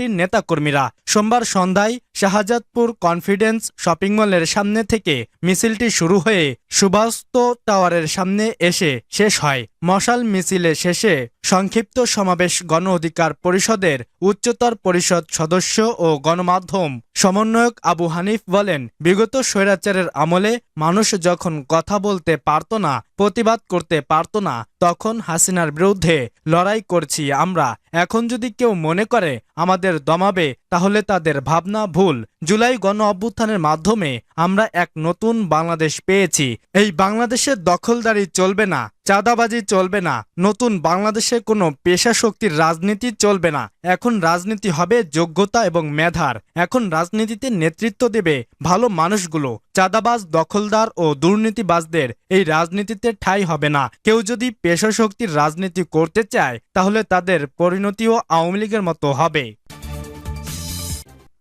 পার্টির নেতাকর্মীরা। সোমবার সন্ধ্যায় শাহজাদপুর কনফিডেন্স শপিং মলের সামনে থেকে মিছিলটি শুরু হয়ে সুভাস্ত টাওয়ারের সামনে এসে শেষ হয়। মশাল মিছিলে শেষে সংক্ষিপ্ত সমাবেশ গণ অধিকার পরিষদের উচ্চতর পরিষদ সদস্য ও গণমাধ্যম সমন্বয়ক আবু হানিফ বলেন, বিগত স্বৈরাচারের আমলে মানুষ যখন কথা বলতে পারত না, প্রতিবাদ করতে পারত না, তখন হাসিনার বিরুদ্ধে লড়াই করছি আমরা। এখন যদি কেউ মনে করে আমাদের দমাবে, তাহলে তাদের ভাবনা ভুল। জুলাই গণ অভ্যুত্থানের মাধ্যমে আমরা এক নতুন বাংলাদেশ পেয়েছি। এই বাংলাদেশের দখলদারি চলবে না, চাঁদাবাজি চলবে না, নতুন বাংলাদেশে কোনো পেশা শক্তির রাজনীতি চলবে না। এখন রাজনীতি হবে যোগ্যতা এবং মেধার। এখন রাজনীতিতে নেতৃত্ব দেবে ভালো মানুষগুলো, চাঁদাবাজ, দখলদার ও দুর্নীতিবাজদের। এই রাজনীতিতে ঠাঁই হবে না। কেউ যদি পেশা শক্তির রাজনীতি করতে চায়, তাহলে তাদের পরিণতিও আওয়ামী লীগের মতো হবে।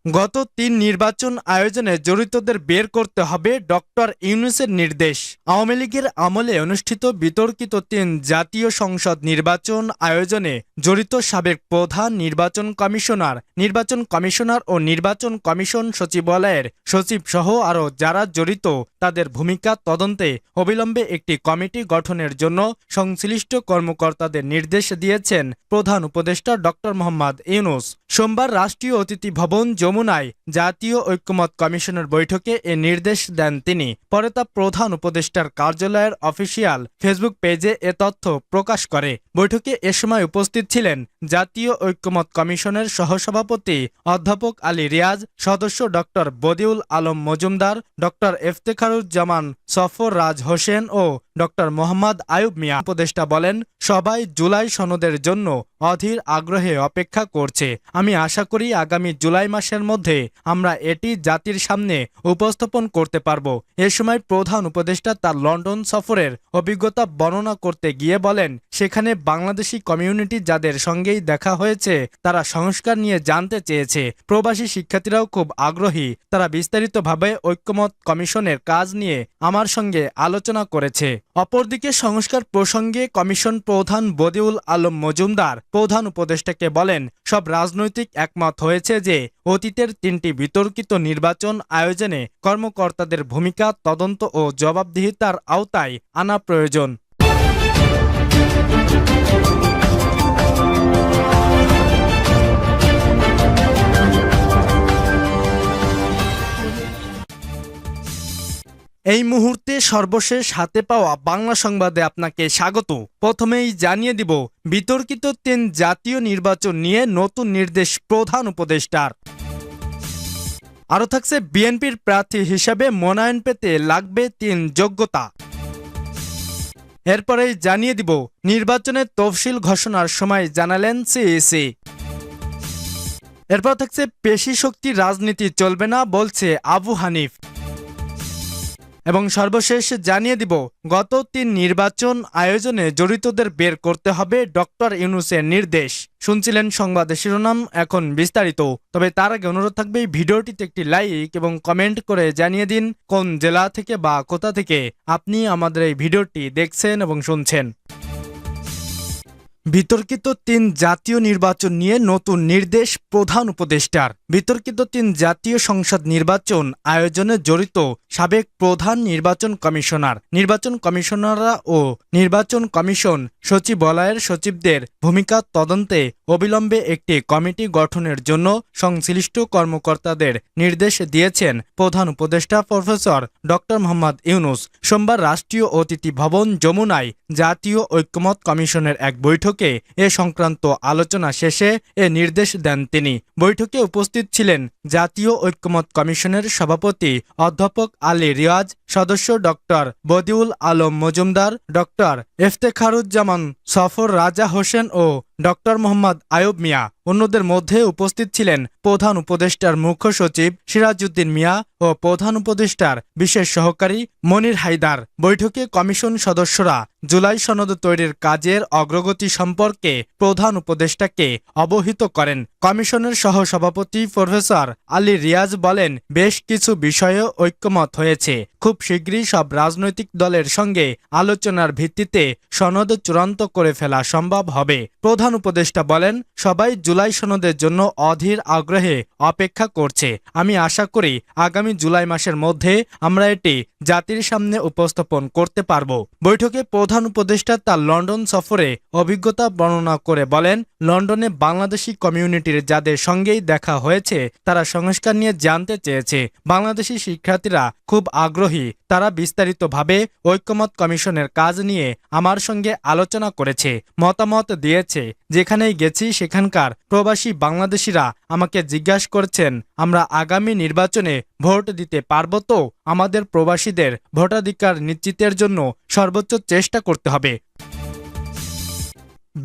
গত তিন নির্বাচন আয়োজনে জড়িতদের বের করতে হবে ডক্টর ইউনুসের নির্দেশ। আওয়ামী লীগের আমলে অনুষ্ঠিত বিতর্কিত তিন জাতীয় সংসদ নির্বাচন আয়োজনে জড়িত সাবেক প্রধান নির্বাচন কমিশনার নির্বাচন কমিশনার ও নির্বাচন কমিশন সচিবালয়ের সচিব সহ আরও যারা জড়িত, তাদের ভূমিকা তদন্তে অবিলম্বে একটি কমিটি গঠনের জন্য সংশ্লিষ্ট কর্মকর্তাদের নির্দেশ দিয়েছেন প্রধান উপদেষ্টা ডক্টর মোহাম্মদ ইউনুস। সোমবার রাষ্ট্রীয় অতিথি ভবন যমুনায় জাতীয় ঐক্যমত কমিশনের বৈঠকে এ নির্দেশ দেন তিনি। পরে তা প্রধান উপদেষ্টার কার্যালয়ের অফিসিয়াল ফেসবুক পেজে এ তথ্য প্রকাশ করে। বৈঠকে এ সময় উপস্থিত ছিলেন জাতীয় ঐক্যমত কমিশনের সহসভাপতি অধ্যাপক আলী রিয়াজ, সদস্য ডক্টর বদিউল আলম মজুমদার, ডক্টর ইফতেখারুজ্জামান সফর রাজ হোসেন ও ডক্টর মোহাম্মদ আয়ুব মিয়া। উপদেষ্টা বলেন, সবাই জুলাই সনদের জন্য অধীর আগ্রহে অপেক্ষা করছে। আমি আশা করি আগামী জুলাই মাসের মধ্যে আমরা এটি জাতির সামনে উপস্থাপন করতে পারব। এ সময় প্রধান উপদেষ্টা তার লন্ডন সফরের অভিজ্ঞতা বর্ণনা করতে গিয়ে বলেন, সেখানে বাংলাদেশি কমিউনিটি যাদের সঙ্গেই দেখা হয়েছে, তারা সংস্কার নিয়ে জানতে চেয়েছে। প্রবাসী শিক্ষার্থীরাও খুব আগ্রহী। তারা বিস্তারিতভাবে ঐক্যমত কমিশনের কাজ নিয়ে আমার সঙ্গে আলোচনা করেছে। অপরদিকে সংস্কার প্রসঙ্গে কমিশন প্রধান বদিউল আলম মজুমদার, প্রধান উপদেষ্টাকে বলেন, সব রাজনৈতিক একমত হয়েছে যে, অতীতের তিনটি বিতর্কিত নির্বাচন আয়োজনে কর্মকর্তাদের ভূমিকা তদন্ত ও জবাবদিহিতার আওতায় আনা প্রয়োজন। এই মুহূর্তে সর্বশেষ হাতে পাওয়া বাংলা সংবাদে আপনাকে স্বাগত। প্রথমেই জানিয়ে দিব, বিতর্কিত তিন জাতীয় নির্বাচন নিয়ে নতুন নির্দেশ প্রধান উপদেষ্টার। আরও থাকছে বিএনপির প্রার্থী হিসাবে মনোনয়ন পেতে লাগবে তিন যোগ্যতা। এরপরেই জানিয়ে দিব, নির্বাচনের তফসিল ঘোষণার সময় জানালেন সিইসি। এরপর থাকছে পেশি শক্তি রাজনীতি চলবে না বলছে আবু হানিফ। এবং সর্বশেষ জানিয়ে দিব, গত তিন নির্বাচন আয়োজনে জড়িতদের বের করতে হবে ডক্টর ইউনুসের নির্দেশ। শুনছিলেন সংবাদের শিরোনাম, এখন বিস্তারিত। তবে তার আগে অনুরোধ থাকবে ভিডিওটিতে একটি লাইক এবং কমেন্ট করে জানিয়ে দিন কোন জেলা থেকে বা কোথা থেকে আপনি আমাদের এই ভিডিওটি দেখছেন এবং শুনছেন। বিতর্কিত তিন জাতীয় নির্বাচন নিয়ে নতুন নির্দেশ প্রধান উপদেষ্টার। বিতর্কিত তিন জাতীয় সংসদ নির্বাচন আয়োজনে জড়িত সাবেক প্রধান নির্বাচন কমিশনার, নির্বাচন কমিশনাররা ও নির্বাচন কমিশন সচিবালয়ের সচিবদের ভূমিকা তদন্তে অবিলম্বে একটি কমিটি গঠনের জন্য সংশ্লিষ্ট কর্মকর্তাদের নির্দেশ দিয়েছেন প্রধান উপদেষ্টা প্রফেসর ড. মোহাম্মদ ইউনুস। সোমবার রাষ্ট্রীয় অতিথি ভবন যমুনায় জাতীয় ঐক্যমত কমিশনের এক বৈঠকে এ সংক্রান্ত আলোচনা শেষে এ নির্দেশ দেন তিনি। বৈঠকে উপস্থিত ছিলেন জাতীয় ঐক্যমত কমিশনের সভাপতি অধ্যাপক আলী রিয়াজ, সদস্য ডক্টর বদিউল আলম মজুমদার, ডক্টর এফতেখারুজ্জামান সফর রাজা হোসেন ও ডক্টর মোহাম্মদ আয়ুব মিয়া। অন্যদের মধ্যে উপস্থিত ছিলেন প্রধান উপদেষ্টার মুখ্য সচিব সিরাজউদ্দিন মিয়া ও প্রধান উপদেষ্টার বিশেষ সহকারী মনির হায়দার। বৈঠকে কমিশন সদস্যরা জুলাই সনদ তৈরির কাজের অগ্রগতি সম্পর্কে প্রধান উপদেষ্টাকে অবহিত করেন। কমিশনের সহসভাপতি প্রফেসর আলী রিয়াজ বলেন, বেশ কিছু বিষয়ে ঐক্যমত হয়েছে। খুব শীঘ্রই সব রাজনৈতিক দলের সঙ্গে আলোচনার ভিত্তিতে সনদ চূড়ান্ত করে ফেলা সম্ভব হবে। প্রধান উপদেষ্টা বলেন, সবাই জুলাই সনদের জন্য অধীর আগ্রহে অপেক্ষা করছে। আমি আশা করি আগামী জুলাই মাসের মধ্যে আমরা এটি জাতির সামনে উপস্থাপন করতে পারব। বৈঠকে প্রধান উপদেষ্টা তার লন্ডন সফরে অভিজ্ঞতা বর্ণনা করে বলেন, লন্ডনে বাংলাদেশি কমিউনিটির যাদের সঙ্গেই দেখা হয়েছে, তারা সংস্কার নিয়ে জানতে চেয়েছে। বাংলাদেশি শিক্ষার্থীরা খুব আগ্রহী তারা বিস্তারিতভাবে ঐক্যমত কমিশনের কাজ নিয়ে আমার সঙ্গে আলোচনা করেছে, মতামত দিয়েছে। যেখানেই গেছি সেখানকার প্রবাসী বাংলাদেশিরা আমাকে জিজ্ঞাসা করছেন, আমরা আগামী নির্বাচনে ভোট দিতে পারব তো? আমাদের প্রবাসীদের ভোটাধিকার নিশ্চিতের জন্য সর্বোচ্চ চেষ্টা করতে হবে।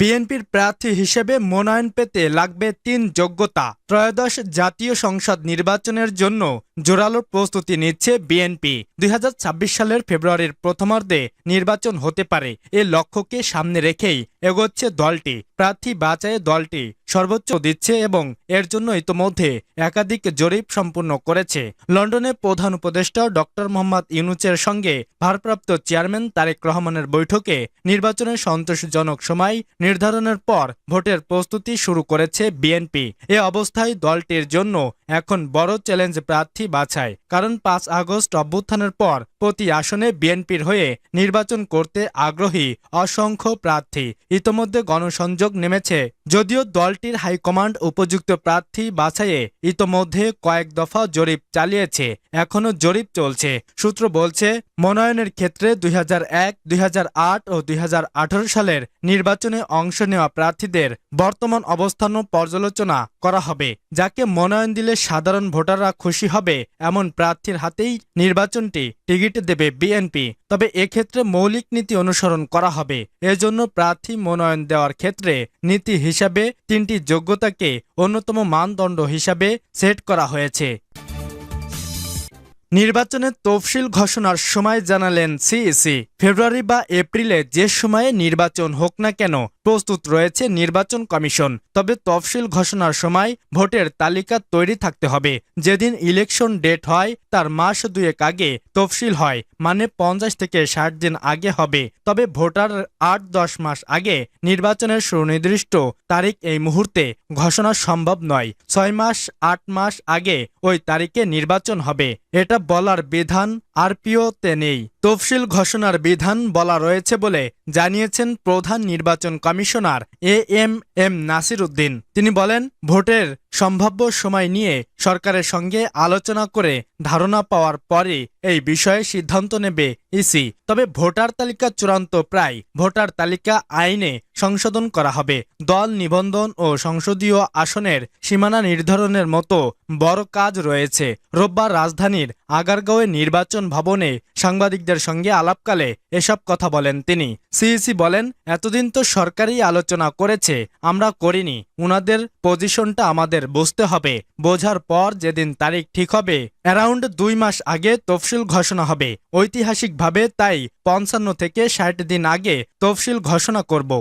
বিএনপির প্রার্থী হিসেবে মনোনয়ন পেতে লাগবে তিন যোগ্যতা। ত্রয়োদশ জাতীয় সংসদ নির্বাচনের জন্য জোরালো প্রস্তুতি নিচ্ছে বিএনপি। দুই হাজার ছাব্বিশ সালের ফেব্রুয়ারির প্রথমার্ধে নির্বাচন হতে পারে। এ লক্ষ্যকে সামনে রেখেই এগোচ্ছে দলটি। প্রার্থী বাঁচায় দলটি সর্বোচ্চ দিচ্ছে এবং এর জন্য ইতোমধ্যে একাধিক জরিপ সম্পূর্ণ করেছে। লন্ডনে প্রধান উপদেষ্টা ডক্টর মোহাম্মদ ইউনুচের সঙ্গে ভারপ্রাপ্ত চেয়ারম্যান তারেক রহমানের বৈঠকে নির্বাচনের সন্তোষজনক সময় নির্ধারণের পর ভোটের প্রস্তুতি শুরু করেছে বিএনপি। এ অবস্থায় দলটির জন্য এখন বড় চ্যালেঞ্জ প্রার্থী বাছাই, কারণ পাঁচ আগস্ট অভ্যুত্থানের পর প্রতি আসনে বিএনপির হয়ে নির্বাচন করতে আগ্রহী অসংখ্য প্রার্থী ইতোমধ্যে গণসংযোগ নেমেছে। যদিও দলটির হাইকমান্ড উপযুক্ত প্রার্থী বাছাইয়ে ইতোমধ্যে কয়েক দফা জরিপ চালিয়েছে এখনও জরিপ চলছে। সূত্র বলছে, মনোনয়নের ক্ষেত্রে দুই হাজার এক, দুই ও দুই হাজার আঠারো সালের নির্বাচনে অংশ নেওয়া প্রার্থীদের বর্তমান অবস্থানও পর্যালোচনা করা হবে। যাকে মনোনয়ন দিলে সাধারণ ভোটাররা খুশি হবে এমন প্রার্থীর হাতেই নির্বাচনটি টিকিট দেবে বিএনপি। তবে এক্ষেত্রে মৌলিক নীতি অনুসরণ করা হবে। এজন্য প্রার্থী মনোনয়ন দেওয়ার ক্ষেত্রে নীতি হিসাবে তিনটি যোগ্যতাকে অন্যতম মানদণ্ড হিসাবে সেট করা হয়েছে। নির্বাচনের তফসিল ঘোষণার সময় জানালেন সিইসি। ফেব্রুয়ারি বা এপ্রিলে যে সময়ে নির্বাচন হোক না কেন প্রস্তুত রয়েছে নির্বাচন কমিশন। তবে তফসিল ঘোষণার সময় ভোটের তালিকা তৈরি থাকতে হবে। যেদিন ইলেকশন ডেট হয়, তার মাস দুয়েক আগে তফসিল হয় মানে পঞ্চাশ থেকে ষাট দিন আগে হবে। তবে ভোটার আট দশ মাস আগে নির্বাচনের সুনির্দিষ্ট তারিখ এই মুহূর্তে ঘোষণা সম্ভব নয়। ছয় মাস, আট মাস আগে ওই তারিখে নির্বাচন হবে। এটা বলার বিধান আরপিওতে নেই। তফসিল ঘোষণার বিধান বলা রয়েছে বলে জানিয়েছেন প্রধান নির্বাচন commissioner A M M Nasir Uddin. তিনি বলেন, ভোটের সম্ভাব্য সময় নিয়ে সরকারের সঙ্গে আলোচনা করে ধারণা পাওয়ার পরে এই বিষয়ে সিদ্ধান্ত নেবে ইসি। তবে ভোটার তালিকা চূড়ান্ত প্রায় ভোটার তালিকা আইনে সংশোধন করা হবে। দল নিবন্ধন ও সংসদীয় আসনের সীমানা নির্ধারণের মতো বড় কাজ রয়েছে। রোববার রাজধানীর আগারগাঁওয়ে নির্বাচন ভবনে সাংবাদিকদের সঙ্গে আলাপকালে এসব কথা বলেন তিনি। সিইসি বলেন, এতদিন তো সরকারই আলোচনা করেছে, আমরা করিনি। উনাদের পজিশনটা আমাদের বুঝতে হবে। বোঝার পর যেদিন তারিখ ঠিক হবে, অ্যারাউন্ড দুই মাস আগে তফসিল ঘোষণা হবে। ঐতিহাসিকভাবে তাই পঞ্চান্ন থেকে ষাট দিন আগে তফসিল ঘোষণা করব।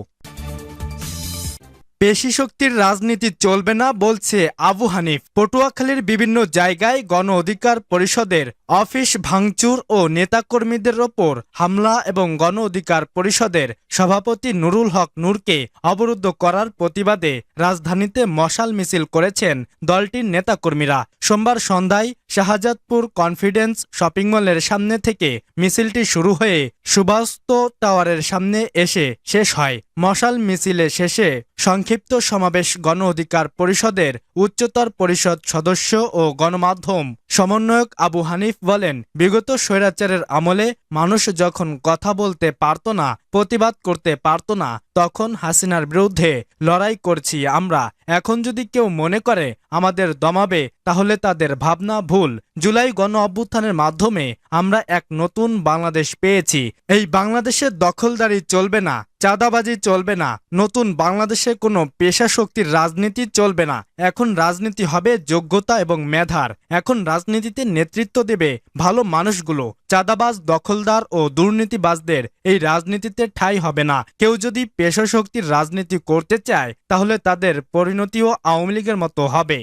পেশি শক্তির রাজনীতি চলবে না বলছে আবু হানিফ। পটুয়াখালীর বিভিন্ন জায়গায় গণ অধিকার পরিষদের অফিস ভাঙচুর ও নেতাকর্মীদের ওপর হামলা এবং গণ অধিকার পরিষদের সভাপতি নুরুল হক নূরকে অবরুদ্ধ করার প্রতিবাদে রাজধানীতে মশাল মিছিল করেছেন দলটির নেতাকর্মীরা। সোমবার সন্ধ্যায় শাহজাদপুর কনফিডেন্স শপিং মলের সামনে থেকে মিছিলটি শুরু হয়ে সুবাস্ত টাওয়ারের সামনে এসে শেষ হয়। মশাল মিছিলে শেষে সংক্ষিপ্ত সমাবেশ গণ অধিকার পরিষদের উচ্চতর পরিষদ সদস্য ও গণমাধ্যম সমন্বয়ক আবু হানিফ বলেন, বিগত স্বৈরাচারের আমলে মানুষ যখন কথা বলতে পারত না, প্রতিবাদ করতে পারত না, তখন হাসিনার বিরুদ্ধে লড়াই করছি আমরা। এখন যদি কেউ মনে করে আমাদের দমাবে, তাহলে তাদের ভাবনা ভুল। জুলাই গণ অভ্যুত্থানের মাধ্যমে আমরা এক নতুন বাংলাদেশ পেয়েছি। এই বাংলাদেশের দখলদারি চলবে না। চাঁদাবাজি চলবে না। নতুন বাংলাদেশে কোনো পেশা শক্তির রাজনীতি চলবে না। এখন রাজনীতি হবে যোগ্যতা এবং মেধার। এখন রাজনীতিতে নেতৃত্ব দেবে ভালো মানুষগুলো। চাঁদাবাজ, দখলদার ও দুর্নীতিবাজদের এই রাজনীতিতে ঠাঁই হবে না। কেউ যদি পেশা শক্তির রাজনীতি করতে চায়, তাহলে তাদের পরিণতিও আওয়ামী লীগের মতো হবে।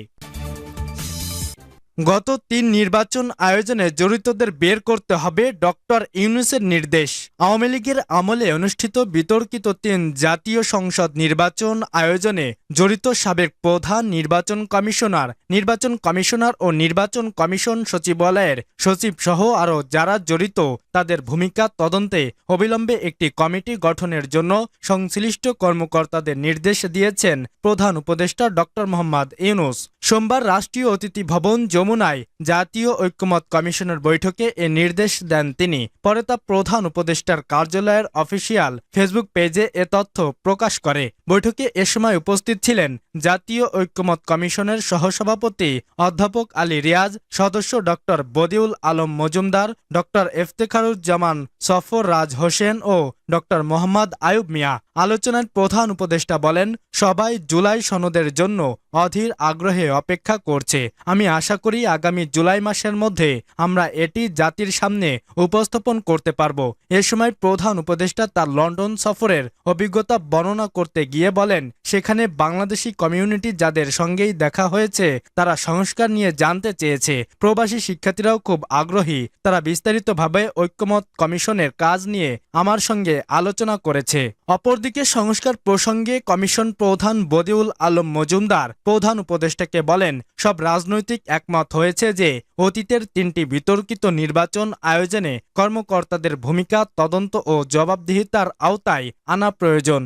গত তিন নির্বাচন আয়োজনে জড়িতদের বের করতে হবে ডক্টর ইউনুসের নির্দেশ। আওয়ামী লীগের আমলে অনুষ্ঠিত বিতর্কিত তিন জাতীয় সংসদ নির্বাচন আয়োজনে জড়িত সাবেক প্রধান নির্বাচন কমিশনার নির্বাচন কমিশনার ও নির্বাচন কমিশন সচিবালয়ের সচিব সহ আরও যারা জড়িত, তাদের ভূমিকা তদন্তে অবিলম্বে একটি কমিটি গঠনের জন্য সংশ্লিষ্ট কর্মকর্তাদের নির্দেশ দিয়েছেন প্রধান উপদেষ্টা ডক্টর মোহাম্মদ ইউনুস। সোমবার রাষ্ট্রীয় অতিথি ভবন যমুনায় জাতীয় ঐক্যমত কমিশনের বৈঠকে এ নির্দেশ দেন তিনি। পরে তা প্রধান উপদেষ্টার কার্যালয়ের অফিসিয়াল ফেসবুক পেজে এ তথ্য প্রকাশ করে। বৈঠকে এ সময় উপস্থিত ছিলেন জাতীয় ঐক্যমত কমিশনের সহসভাপতি অধ্যাপক আলী রিয়াজ, সদস্য ডক্টর বদিউল আলম মজুমদার ডক্টর এফতেখারুজ্জামান সফর রাজ হোসেন ও ডক্টর মোহাম্মদ আয়ুব মিয়া। আলোচনার প্রধান উপদেষ্টা বলেন, সবাই জুলাই সনদের জন্য অধীর আগ্রহে অপেক্ষা করছে। আমি আশা করি আগামী জুলাই মাসের মধ্যে আমরা এটি জাতির সামনে উপস্থাপন করতে পারব। এ সময় প্রধান উপদেষ্টা তার লন্ডন সফরের অভিজ্ঞতা বর্ণনা করতে গিয়ে বলেন সেখানে বাংলাদেশি কমিউনিটি যাদের সঙ্গেই দেখা হয়েছে, তারা সংস্কার নিয়ে জানতে চেয়েছে। প্রবাসী শিক্ষার্থীরাও খুব আগ্রহী। তারা বিস্তারিতভাবে ঐক্যমত কমিশনের কাজ নিয়ে আমার সঙ্গে আলোচনা করেছে। অপরদিকে সংস্কার প্রসঙ্গে কমিশন প্রধান বদিউল আলম মজুমদার, প্রধান উপদেষ্টাকে বলেন, সব রাজনৈতিক একমত হয়েছে যে, অতীতের তিনটি বিতর্কিত নির্বাচন আয়োজনে কর্মকর্তাদের ভূমিকা তদন্ত ও জবাবদিহিতার আওতায় আনা প্রয়োজন।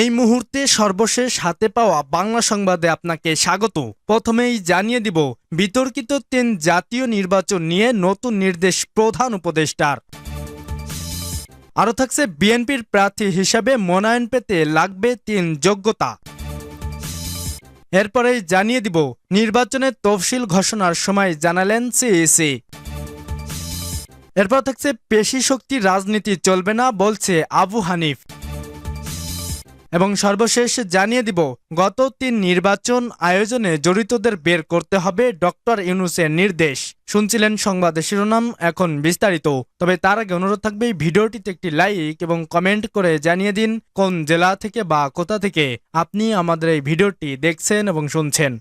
এই মুহূর্তে সর্বশেষ হাতে পাওয়া বাংলা সংবাদে আপনাকে স্বাগত। প্রথমেই জানিয়ে দিব, বিতর্কিত তিন জাতীয় নির্বাচন নিয়ে নতুন নির্দেশ প্রধান উপদেষ্টার। আরও থাকছে বিএনপির প্রার্থী হিসাবে মনোনয়ন পেতে লাগবে তিন যোগ্যতা। এরপরেই জানিয়ে দিব নির্বাচনের তফসিল ঘোষণার সময় জানালেন সিইসি। এরপর থাকছে পেশি শক্তি রাজনীতি চলবে না বলছে আবু হানিফ। এবং সর্বশেষ জানিয়ে দিব, গত তিন নির্বাচন আয়োজনে জড়িতদের বের করতে হবে ডক্টর ইউনুসের নির্দেশ। শুনছিলেন সংবাদ শিরোনাম, এখন বিস্তারিত। তবে তার আগে অনুরোধ থাকবে ভিডিওটিতে একটি লাইক এবং কমেন্ট করে জানিয়ে দিন কোন জেলা থেকে বা কোথা থেকে আপনি আমাদের এই ভিডিওটি দেখছেন এবং শুনছেন।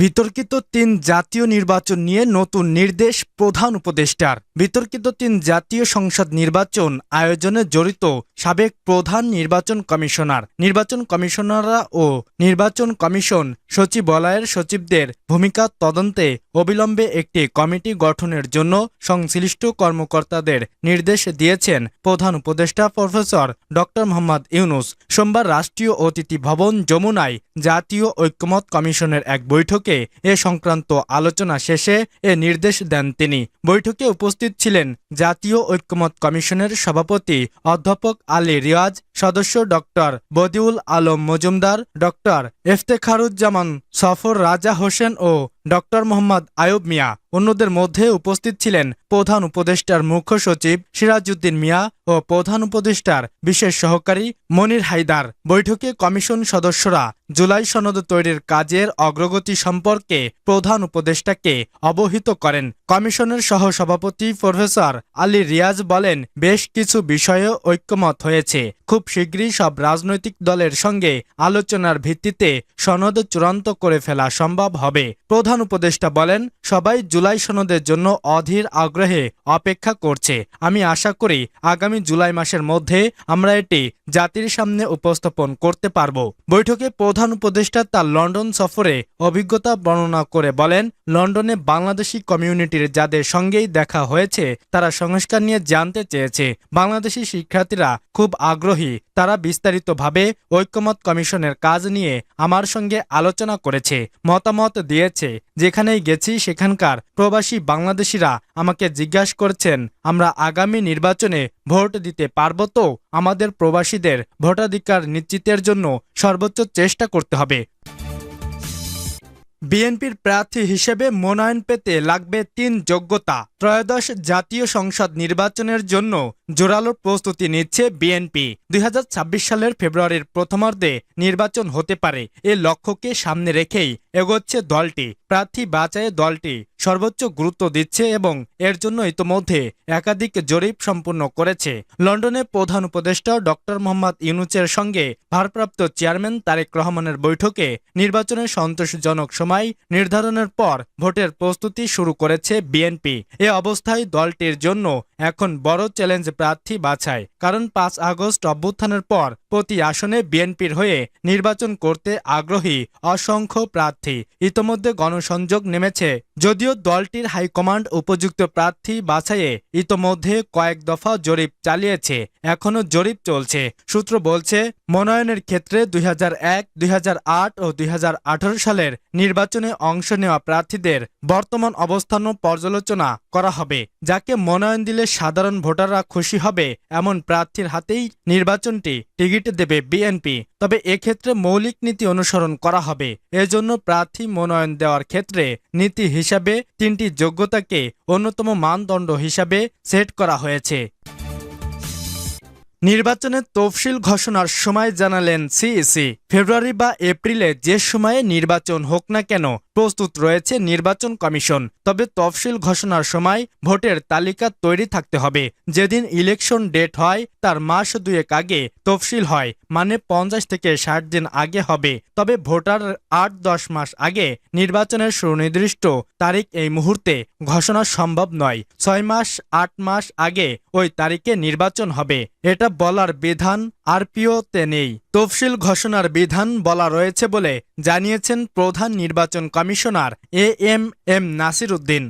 বিতর্কিত তিন জাতীয় নির্বাচন নিয়ে নতুন নির্দেশ প্রধান উপদেষ্টার। বিতর্কিত তিন জাতীয় সংসদ নির্বাচন আয়োজনে জড়িত সাবেক প্রধান নির্বাচন কমিশনার, নির্বাচন কমিশনাররা ও নির্বাচন কমিশন সচিবালয়ের সচিবদের ভূমিকা তদন্তে অবিলম্বে একটি কমিটি গঠনের জন্য সংশ্লিষ্ট কর্মকর্তাদের নির্দেশ দিয়েছেন প্রধান উপদেষ্টা প্রফেসর ড. মোহাম্মদ ইউনুস। সোমবার রাষ্ট্রীয় অতিথি ভবন যমুনায় জাতীয় ঐক্যমত কমিশনের এক বৈঠকে এ সংক্রান্ত আলোচনা শেষে এ নির্দেশ দেন তিনি। বৈঠকে উপস্থিত ছিলেন জাতীয় ঐক্যমত কমিশনের সভাপতি অধ্যাপক আলী রিয়াজ, সদস্য ডক্টর বদিউল আলম মজুমদার ডক্টর এফতেখারুজ্জামান সফর রাজা হোসেন ও ডক্টর মোহাম্মদ আয়ুব মিয়া। অন্যদের মধ্যে উপস্থিত ছিলেন প্রধান উপদেষ্টার মুখ্য সচিব সিরাজউদ্দিন মিয়া ও প্রধান উপদেষ্টার বিশেষ সহকারী মনির হায়দার। বৈঠকে কমিশন সদস্যরা জুলাই সনদ তৈরির কাজের অগ্রগতি সম্পর্কে প্রধান উপদেষ্টাকে অবহিত করেন। কমিশনের সহসভাপতি প্রফেসর আলী রিয়াজ বলেন, বেশ কিছু বিষয়ে ঐক্যমত হয়েছে। খুব শীঘ্রই সব রাজনৈতিক দলের সঙ্গে আলোচনার ভিত্তিতে সনদ চূড়ান্ত করে ফেলা সম্ভব হবে। প্রধান উপদেষ্টা বলেন, সবাই জুলাই সনদের জন্য অধীর আগ্রহে অপেক্ষা করছে। আমি আশা করি আগামী জুলাই মাসের মধ্যে আমরা এটি জাতির সামনে উপস্থাপন করতে পারব। বৈঠকে প্রধান উপদেষ্টা তার লন্ডন সফরে অভিজ্ঞতা বর্ণনা করে বলেন, লন্ডনে বাংলাদেশি কমিউনিটি বিএনপির যাদের সঙ্গেই দেখা হয়েছে, তারা সংস্কার নিয়ে জানতে চেয়েছে। বাংলাদেশি শিক্ষার্থীরা খুব আগ্রহী। তারা বিস্তারিতভাবে ঐক্যমত কমিশনের কাজ নিয়ে আমার সঙ্গে আলোচনা করেছে। মতামত দিয়েছে, যেখানেই গেছি, সেখানকার প্রবাসী বাংলাদেশিরা আমাকে জিজ্ঞাসা করছেন, আমরা আগামী নির্বাচনে ভোট দিতে পারব তো? আমাদের প্রবাসীদের ভোটাধিকার নিশ্চিতের জন্য সর্বোচ্চ চেষ্টা করতে হবে বিএনপির প্রার্থী হিসেবে মনোনয়ন পেতে লাগবে তিন যোগ্যতা। ত্রয়োদশ জাতীয় সংসদ নির্বাচনের জন্য জোরালো প্রস্তুতি নিচ্ছে বিএনপি। দুই হাজার ছাব্বিশ সালের ফেব্রুয়ারির প্রথমার্ধে নির্বাচন হতে পারে। এ লক্ষ্যকে সামনে রেখেই এগোচ্ছে দলটি। প্রার্থী বাঁচায় দলটি সর্বোচ্চ গুরুত্ব দিচ্ছে এবং এর জন্য ইতোমধ্যে একাধিক জরিপ সম্পূর্ণ করেছে। লন্ডনে প্রধান উপদেষ্টা ডক্টর মোহাম্মদ ইউনুচের সঙ্গে ভারপ্রাপ্ত চেয়ারম্যান তারেক রহমানের বৈঠকে নির্বাচনের সন্তোষজনক সময় নির্ধারণের পর ভোটের প্রস্তুতি শুরু করেছে বিএনপি। এ অবস্থায় দলটির জন্য এখন বড় চ্যালেঞ্জ প্রার্থী বাছাই, কারণ পাঁচ আগস্ট অভ্যুত্থানের পর প্রতি আসনে বিএনপির হয়ে নির্বাচন করতে আগ্রহী অসংখ্য প্রার্থী। ইতোমধ্যে গণসংযোগ নেমেছে যদিও দলটির হাইকমান্ড উপযুক্ত প্রার্থী বাছাইয়ে ইতোমধ্যে কয়েক দফা জরিপ চালিয়েছে, এখনও জরিপ চলছে। সূত্র বলছে মনোনয়নের ক্ষেত্রে দুই হাজার এক, দুই ও দুই হাজার আঠারো সালের নির্বাচনে অংশ নেওয়া প্রার্থীদের বর্তমান অবস্থানও পর্যালোচনা করা হবে, যাকে মনোনয়ন দিলে সাধারণ ভোটাররা খুশি হবে এমন প্রার্থীর হাতেই নির্বাচনটি টিকিট দেবে বিএনপি। তবে এক্ষেত্রে মৌলিক নীতি অনুসরণ করা হবে। এজন্য প্রার্থী মনোনয়ন দেওয়ার ক্ষেত্রে নীতি হিসাবে তিনটি যোগ্যতাকে অন্যতম মানদণ্ড হিসাবে সেট করা হয়েছে। নির্বাচনের তফসিল ঘোষণার সময় জানালেন সিইসি। ফেব্রুয়ারি বা এপ্রিলে যে সময়ে নির্বাচন হোক না কেন প্রস্তুত রয়েছে নির্বাচন কমিশন। তবে তফসিল ঘোষণার সময় ভোটের তালিকা তৈরি থাকতে হবে। যেদিন ইলেকশন ডেট হয়, তার মাস দুয়েক আগে তফসিল হয় মানে পঞ্চাশ থেকে ষাট দিন আগে হবে। তবে ভোটার আট দশ মাস আগে নির্বাচনের সুনির্দিষ্ট তারিখ এই মুহূর্তে ঘোষণা সম্ভব নয়। ছয় মাস, আট মাস আগে ওই তারিখে নির্বাচন হবে। এটা বলার বিধান আরপিওতে নেই। তফসিল ঘোষণার বিধান বলা রয়েছে বলে জানিয়েছেন প্রধান নির্বাচন commissioner A M M Nasir Uddin